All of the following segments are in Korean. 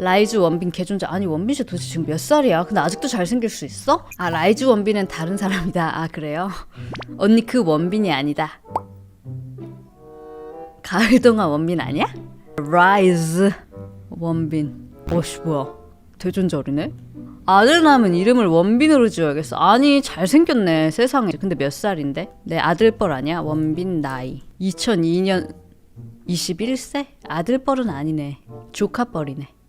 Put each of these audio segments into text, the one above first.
라이즈 원빈 개존자 아니 원빈 씨 도대체 지금 몇 살이야? 근데 아직도 잘생길 수 있어? 아 라이즈 원빈은 다른 사람이다 아 그래요? 언니 그 원빈이 아니다 가을 동화 원빈 아니야? 라이즈 원빈 오씨 뭐야 대존절이네 아들 낳으면 이름을 원빈으로 지어야겠어 아니 잘생겼네 세상에 근데 몇 살인데? 내 아들 뻘 아니야? 원빈 나이 2002년 21세? 아들 뻘은 아니네 조카 뻘이네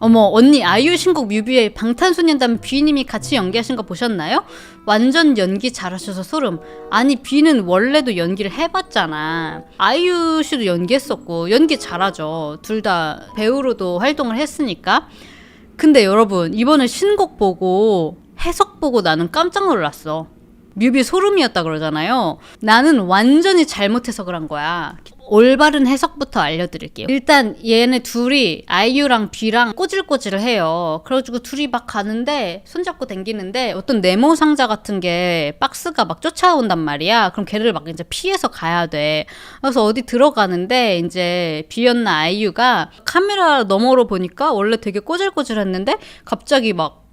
어머 언니 아이유 신곡 뮤비에 방탄소년단 비님이 같이 연기하신 거 보셨나요? 완전 연기 잘하셔서 소름. 아니 비는 원래도 연기를 해봤잖아. 아이유 씨도 연기했었고 연기 잘하죠. 둘 다 배우로도 활동을 했으니까. 근데 여러분 이번에 신곡 보고 해석 보고 나는 깜짝 놀랐어 뮤비 소름이었다 그러잖아요. 나는 완전히 잘못 해석을 한 거야. 올바른 해석부터 알려드릴게요. 일단 얘네 둘이 아이유랑 비랑 꼬질꼬질을 해요. 그래가지고 둘이 막 가는데 손잡고 댕기는데 어떤 네모 상자 같은 게 박스가 막 쫓아온단 말이야. 그럼 걔를 막 이제 피해서 가야 돼. 그래서 어디 들어가는데 이제 비였나 아이유가 카메라 너머로 보니까 원래 되게 꼬질꼬질했는데 갑자기 막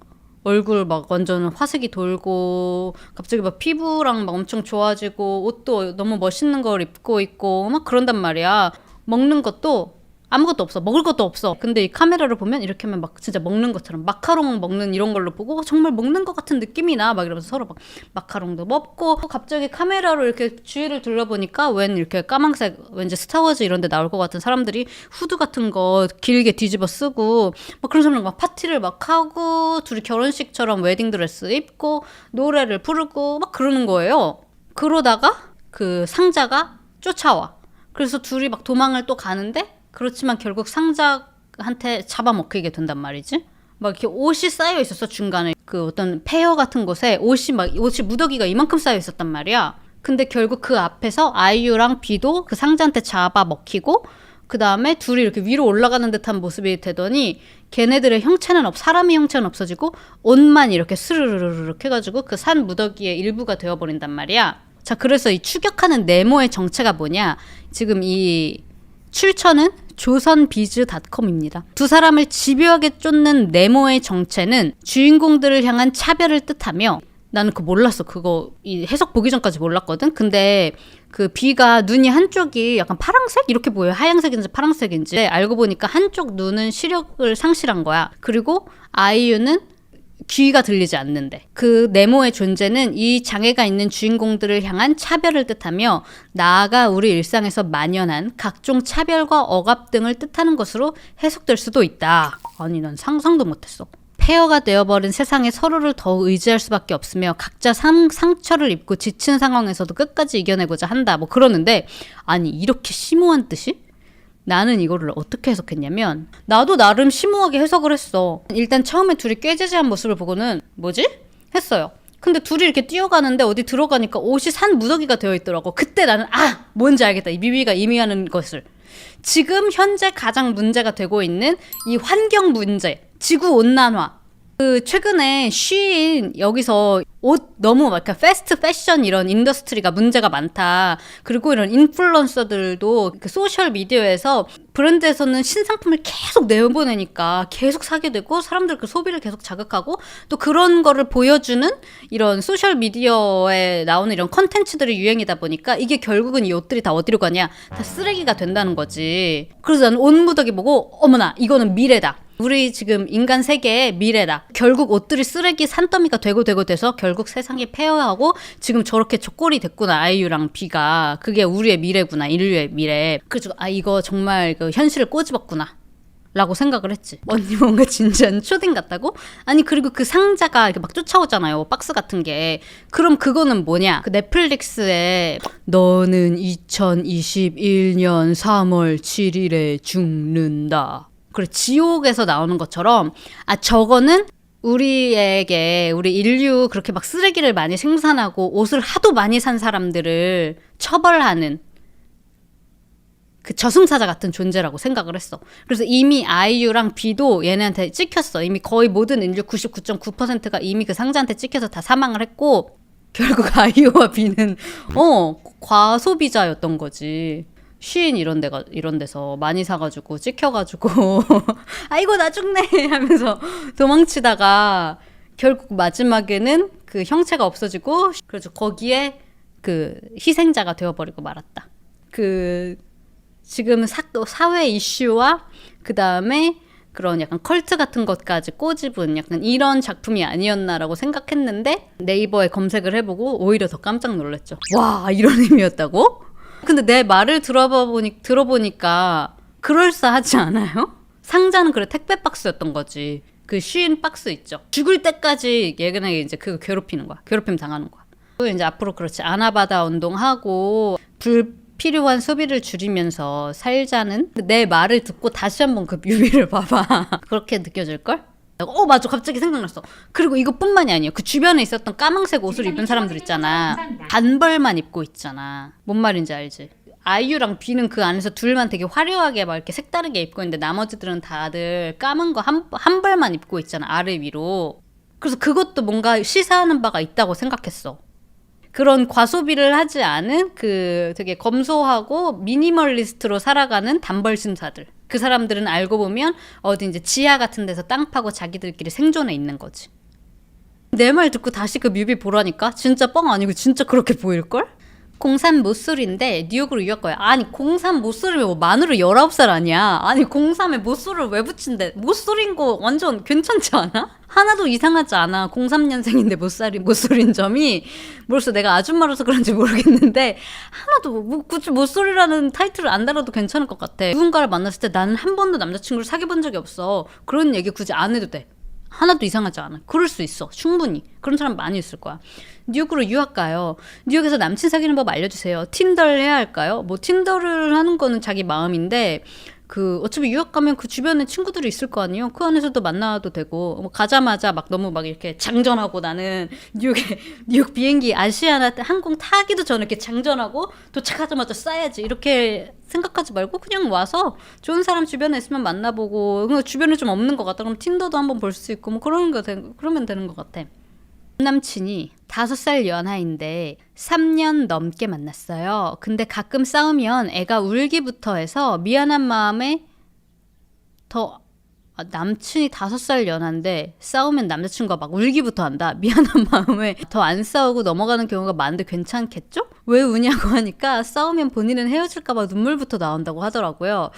얼굴 막 완전 화색이 돌고 갑자기 막 피부랑 막 엄청 좋아지고 옷도 너무 멋있는 걸 입고 있고 막 그런단 말이야. 먹는 것도 아무것도 없어. 먹을 것도 없어. 근데 이 카메라를 보면 이렇게 하면 막 진짜 먹는 것처럼 마카롱 먹는 이런 걸로 보고 어, 정말 먹는 것 같은 느낌이 나. 막 이러면서 서로 막 마카롱도 먹고 갑자기 카메라로 이렇게 주위를 둘러보니까 웬 이렇게 까망색 왠지 스타워즈 이런 데 나올 것 같은 사람들이 후드 같은 거 길게 뒤집어 쓰고 막 그런 사람 막 파티를 막 하고 둘이 결혼식처럼 웨딩드레스 입고 노래를 부르고 막 그러는 거예요. 그러다가 그 상자가 쫓아와. 그래서 둘이 막 도망을 또 가는데 그렇지만 결국 상자한테 잡아먹히게 된단 말이지. 막 이렇게 옷이 쌓여 있었어 중간에 그 어떤 폐허 같은 곳에 옷이 막 옷이 무더기가 이만큼 쌓여 있었단 말이야. 근데 결국 그 앞에서 아이유랑 비도 그 상자한테 잡아 먹히고 그 다음에 둘이 이렇게 위로 올라가는 듯한 모습이 되더니 걔네들의 형체는 없 사람의 형체는 없어지고 옷만 이렇게 스르르르르 해가지고 그 산 무더기의 일부가 되어버린단 말이야. 자 그래서 이 추격하는 네모의 정체가 뭐냐? 지금 이 출처는 조선비즈닷컴입니다. 두 사람을 집요하게 쫓는 네모의 정체는 주인공들을 향한 차별을 뜻하며 나는 그거 몰랐어. 그거 이 해석 보기 전까지 몰랐거든. 근데 그 비가 눈이 한쪽이 약간 파랑색 이렇게 보여요. 하얀색인지 파랑색인지 알고 보니까 한쪽 눈은 시력을 상실한 거야. 그리고 아이유는 귀가 들리지 않는데 그 네모의 존재는 이 장애가 있는 주인공들을 향한 차별을 뜻하며 나아가 우리 일상에서 만연한 각종 차별과 억압 등을 뜻하는 것으로 해석될 수도 있다. 아니 난 상상도 못했어. 폐허가 되어버린 세상에 서로를 더 의지할 수밖에 없으며 각자 상, 상처를 입고 지친 상황에서도 끝까지 이겨내고자 한다. 뭐 그러는데 아니 이렇게 심오한 뜻이? 나는 이거를 어떻게 해석했냐면 나도 나름 심오하게 해석을 했어. 일단 처음에 둘이 꾀재재한 모습을 보고는 뭐지? 했어요. 근데 둘이 이렇게 뛰어가는데 어디 들어가니까 옷이 산 무더기가 되어 있더라고. 그때 나는 아 뭔지 알겠다. 이 뮤비가 의미하는 것을. 지금 현재 가장 문제가 되고 있는 이 환경 문제, 지구 온난화. 그 최근에 쉬인 여기서 옷 너무 막 이렇게 패스트 패션 이런 인더스트리가 문제가 많다. 그리고 이런 인플루언서들도 그 소셜 미디어에서 브랜드에서는 신상품을 계속 내보내니까 계속 사게 되고 사람들 그 소비를 계속 자극하고 또 그런 거를 보여주는 이런 소셜 미디어에 나오는 이런 컨텐츠들이 유행이다 보니까 이게 결국은 이 옷들이 다 어디로 가냐 다 쓰레기가 된다는 거지. 그래서 나는 옷 무더기 보고 어머나 이거는 미래다. 우리 지금 인간 세계의 미래다. 결국 옷들이 쓰레기 산더미가 되고 되고 돼서 결국 세상이 폐허하고 지금 저렇게 저꼴이 됐구나 아이유랑 비가 그게 우리의 미래구나 인류의 미래. 그래서 아 이거 정말 그 현실을 꼬집었구나. 라고 생각을 했지. 언니 뭔가 진지한 초딩 같다고? 아니 그리고 그 상자가 이렇게 막 쫓아오잖아요. 박스 같은 게. 그럼 그거는 뭐냐? 그 넷플릭스에 너는 2021년 3월 7일에 죽는다. 그래 지옥에서 나오는 것처럼 아 저거는 우리에게 우리 인류 그렇게 막 쓰레기를 많이 생산하고 옷을 하도 많이 산 사람들을 처벌하는 그 저승사자 같은 존재라고 생각을 했어. 그래서 이미 아이유랑 비도 얘네한테 찍혔어. 이미 거의 모든 인류 99.9%가 이미 그 상자한테 찍혀서 다 사망을 했고 결국 아이유와 비는 어 과소비자였던 거지. 쉬인 이런 데가 이런 데서 많이 사가지고 찍혀가지고 아이고 나 죽네 하면서 도망치다가 결국 마지막에는 그 형체가 없어지고 그래서 거기에 그 희생자가 되어버리고 말았다. 그 지금 사, 사회 이슈와 그 다음에 그런 약간 컬트 같은 것까지 꼬집은 약간 이런 작품이 아니었나라고 생각했는데 네이버에 검색을 해보고 오히려 더 깜짝 놀랐죠. 와 이런 의미였다고? 근데 내 말을 들어봐 보니 들어보니까 그럴싸하지 않아요? 상자는 그래 택배 박스였던 거지. 그 쉬인 박스 있죠. 죽을 때까지 예근에게 이제 그거 괴롭히는 거야. 괴롭힘 당하는 거야. 그리고 이제 앞으로 그렇지 아나바다 운동하고 불필요한 소비를 줄이면서 살자는 내 말을 듣고 다시 한번 그 뮤비를 봐봐. 그렇게 느껴질 걸? 어 맞아 갑자기 생각났어. 그리고 이것뿐만이 아니에요. 그 주변에 있었던 까망색 옷을 입은 사람들 있잖아. 단벌만 입고 있잖아. 뭔 말인지 알지? 아이유랑 비는 그 안에서 둘만 되게 화려하게 막 이렇게 색다르게 입고 있는데 나머지들은 다들 까만 거 한 한 벌만 입고 있잖아 아래 위로. 그래서 그것도 뭔가 시사하는 바가 있다고 생각했어. 그런 과소비를 하지 않은 그 되게 검소하고 미니멀리스트로 살아가는 단벌 신사들. 그 사람들은 알고 보면 어디 이제 지하 같은 데서 땅 파고 자기들끼리 생존해 있는 거지. 내 말 듣고 다시 그 뮤비 보라니까 진짜 뻥 아니고 진짜 그렇게 보일걸? 03 모쏠인데 뉴욕으로 유학 거야. 아니 03 모쏠이면 뭐 만으로 19살 아니야. 아니 03에 모쏠을 왜 붙인대. 모쏠인 거 완전 괜찮지 않아? 하나도 이상하지 않아. 03년생인데 모쏠이 모쏠인 점이 모르겠어. 내가 아줌마로서 그런지 모르겠는데 하나도 뭐 굳이 모쏠이라는 타이틀을 안 달아도 괜찮을 것 같아. 누군가를 만났을 때 나는 한 번도 남자친구를 사귀어 본 적이 없어. 그런 얘기 굳이 안 해도 돼. 하나도 이상하지 않아. 그럴 수 있어. 충분히. 그런 사람 많이 있을 거야. 뉴욕으로 유학 가요. 뉴욕에서 남친 사귀는 법 알려주세요. 틴더를 해야 할까요? 뭐 틴더를 하는 거는 자기 마음인데 그 어차피 유학 가면 그 주변에 친구들이 있을 거 아니에요. 그 안에서도 만나도 되고 뭐 가자마자 막 너무 막 이렇게 장전하고 나는 뉴욕에 뉴욕 비행기 아시아나 항공 타기도 전에 이렇게 장전하고 도착하자마자 싸야지 이렇게 생각하지 말고 그냥 와서 좋은 사람 주변에 있으면 만나보고 그 주변에 좀 없는 것 같다 그럼 틴더도 한번 볼 수 있고 뭐 그런 거 되, 그러면 되는 것 같아. 남친이 다섯 살 연하인데 3년 넘게 만났어요. 근데 가끔 싸우면 애가 울기부터 해서 미안한 마음에 더 아, 남친이 다섯 살 연한데 싸우면 남자친구가 막 울기부터 한다. 미안한 마음에 더 안 싸우고 넘어가는 경우가 많은데 괜찮겠죠? 왜 우냐고 하니까 싸우면 본인은 헤어질까봐 눈물부터 나온다고 하더라고요.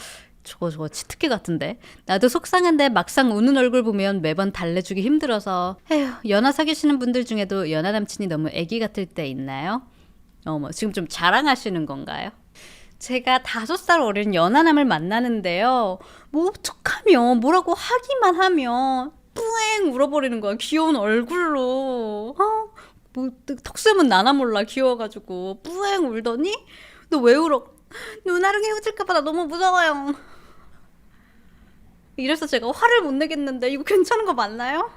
저거 저거 치트키 같은데 나도 속상한데 막상 우는 얼굴 보면 매번 달래주기 힘들어서 에휴 연하 사귀시는 분들 중에도 연하 남친이 너무 애기 같을 때 있나요? 어머 지금 좀 자랑하시는 건가요? 제가 다섯 살 어린 연하남을 만나는데요 뭐 어떡하면 뭐라고 하기만 하면 뿌앵 울어버리는 거야 귀여운 얼굴로 어? 뭐 턱수염은 나나 몰라 귀여워가지고 뿌앵 울더니 너 왜 울어? 누나랑 헤어질까봐 나 너무 무서워요. 이래서 제가 화를 못 내겠는데 이거 괜찮은 거 맞나요?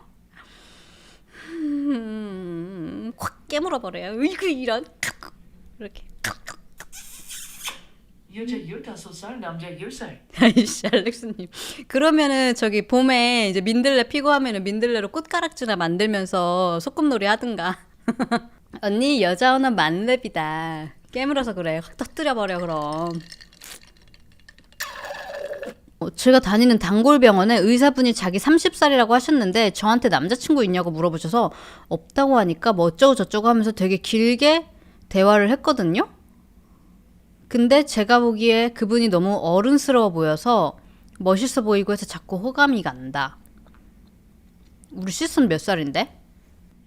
음, 확 깨물어 버려요. 이거 이런 이렇게. 여자 15살, 남자 10살. 아이씨 알렉스님. 그러면은 저기 봄에 이제 민들레 피고 하면은 민들레로 꽃가락지나 만들면서 소꿉놀이 하든가. 언니 여자 언어 만렙이다. 깨물어서 그래. 확 터뜨려 버려 그럼. 어, 제가 다니는 단골병원에 의사분이 자기 30살이라고 하셨는데 저한테 남자친구 있냐고 물어보셔서 없다고 하니까 뭐 어쩌고 저쩌고 하면서 되게 길게 대화를 했거든요. 근데 제가 보기에 그분이 너무 어른스러워 보여서 멋있어 보이고 해서 자꾸 호감이 간다. 우리 시스는 몇 살인데?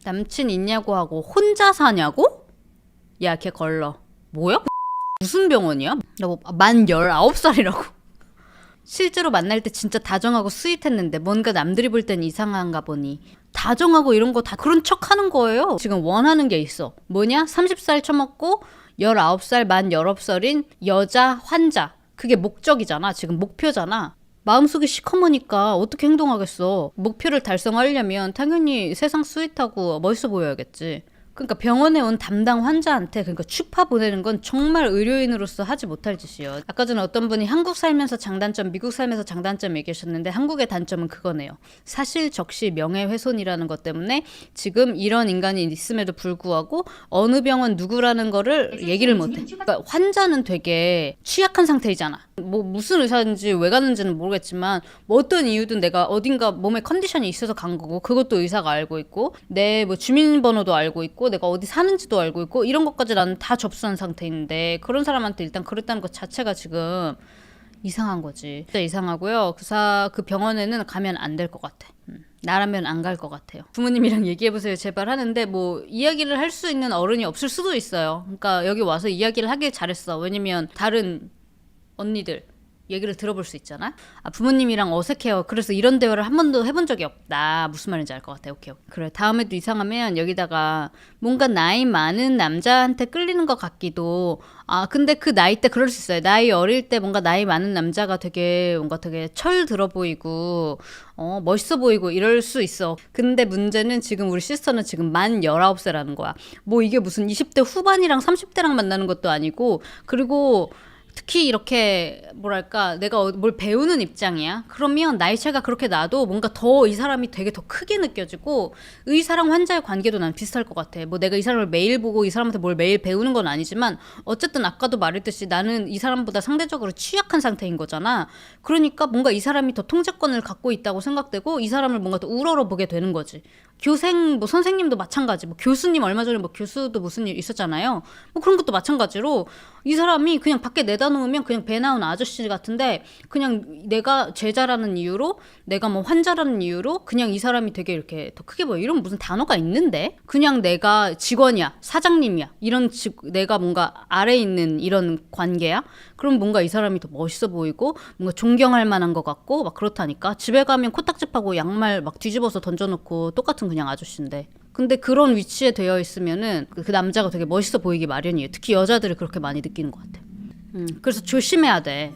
남친 있냐고 하고 혼자 사냐고? 야, 걔 걸러. 뭐야? 무슨 병원이야? 나뭐만 19살이라고. 실제로 만날 때 진짜 다정하고 스윗했는데 뭔가 남들이 볼 땐 이상한가 보니 다정하고 이런 거 다 그런 척 하는 거예요. 지금 원하는 게 있어. 뭐냐? 30살 처먹고 19살 만 19살인 여자 환자. 그게 목적이잖아. 지금 목표잖아. 마음속이 시커머니까 어떻게 행동하겠어. 목표를 달성하려면 당연히 세상 스윗하고 멋있어 보여야겠지. 그러니까 병원에 온 담당 환자한테 그러니까 추파 보내는 건 정말 의료인으로서 하지 못할 짓이에요. 아까 전에 어떤 분이 한국 살면서 장단점, 미국 살면서 장단점 얘기하셨는데 한국의 단점은 그거네요. 사실 적시 명예훼손이라는 것 때문에 지금 이런 인간이 있음에도 불구하고 어느 병원 누구라는 거를 얘기를 못해. 그러니까 환자는 되게 취약한 상태이잖아. 뭐 무슨 의사인지 왜 가는지는 모르겠지만 뭐 어떤 이유든 내가 어딘가 몸에 컨디션이 있어서 간 거고 그것도 의사가 알고 있고 내 뭐 주민번호도 알고 있고 내가 어디 사는지도 알고 있고 이런 것까지 나는 다 접수한 상태인데 그런 사람한테 일단 그랬다는 것 자체가 지금 이상한 거지. 진짜 이상하고요. 그사 그 병원에는 가면 안 될 것 같아. 음, 나라면 안 갈 것 같아요. 부모님이랑 얘기해 보세요. 제발 하는데 뭐 이야기를 할 수 있는 어른이 없을 수도 있어요. 그러니까 여기 와서 이야기를 하길 잘했어. 왜냐면 다른 언니들 얘기를 들어볼 수 있잖아. 아, 부모님이랑 어색해요. 그래서 이런 대화를 한 번도 해본 적이 없다. 무슨 말인지 알 것 같아. 오케이, 오케이. 그래. 다음에도 이상하면 여기다가 뭔가 나이 많은 남자한테 끌리는 것 같기도. 아, 근데 그 나이 때 그럴 수 있어요. 나이 어릴 때 뭔가 나이 많은 남자가 되게 뭔가 되게 철 들어 보이고, 어, 멋있어 보이고 이럴 수 있어. 근데 문제는 지금 우리 시스터는 지금 만 19세라는 거야. 뭐 이게 무슨 20대 후반이랑 30대랑 만나는 것도 아니고, 그리고 특히 이렇게 뭐랄까 내가 어- 뭘 배우는 입장이야. 그러면 나이 차가 그렇게 나도 뭔가 더 이 사람이 되게 더 크게 느껴지고 의사랑 환자의 관계도 난 비슷할 것 같아. 뭐 내가 이 사람을 매일 보고 이 사람한테 뭘 매일 배우는 건 아니지만 어쨌든 아까도 말했듯이 나는 이 사람보다 상대적으로 취약한 상태인 거잖아. 그러니까 뭔가 이 사람이 더 통제권을 갖고 있다고 생각되고 이 사람을 뭔가 더 우러러 보게 되는 거지 교생 뭐 선생님도 마찬가지 뭐 교수님 얼마 전에 뭐 교수도 무슨 일 있었잖아요. 뭐 그런 것도 마찬가지로 이 사람이 그냥 밖에 내다 놓으면 그냥 배 나온 아저씨 같은데 그냥 내가 제자라는 이유로 내가 뭐 환자라는 이유로 그냥 이 사람이 되게 이렇게 더 크게 보여. 이런 무슨 단어가 있는데? 그냥 내가 직원이야 사장님이야. 이런 직 내가 뭔가 아래 있는 이런 관계야? 그럼 뭔가 이 사람이 더 멋있어 보이고 뭔가 존경할 만한 것 같고 막 그렇다니까. 집에 가면 코딱지하고 양말 막 뒤집어서 던져놓고 똑같은 그냥 아저씨인데. 근데 그런 위치에 되어 있으면은 그, 그 남자가 되게 멋있어 보이기 마련이에요. 특히 여자들이 그렇게 많이 느끼는 것 같아 음, 그래서 조심해야 돼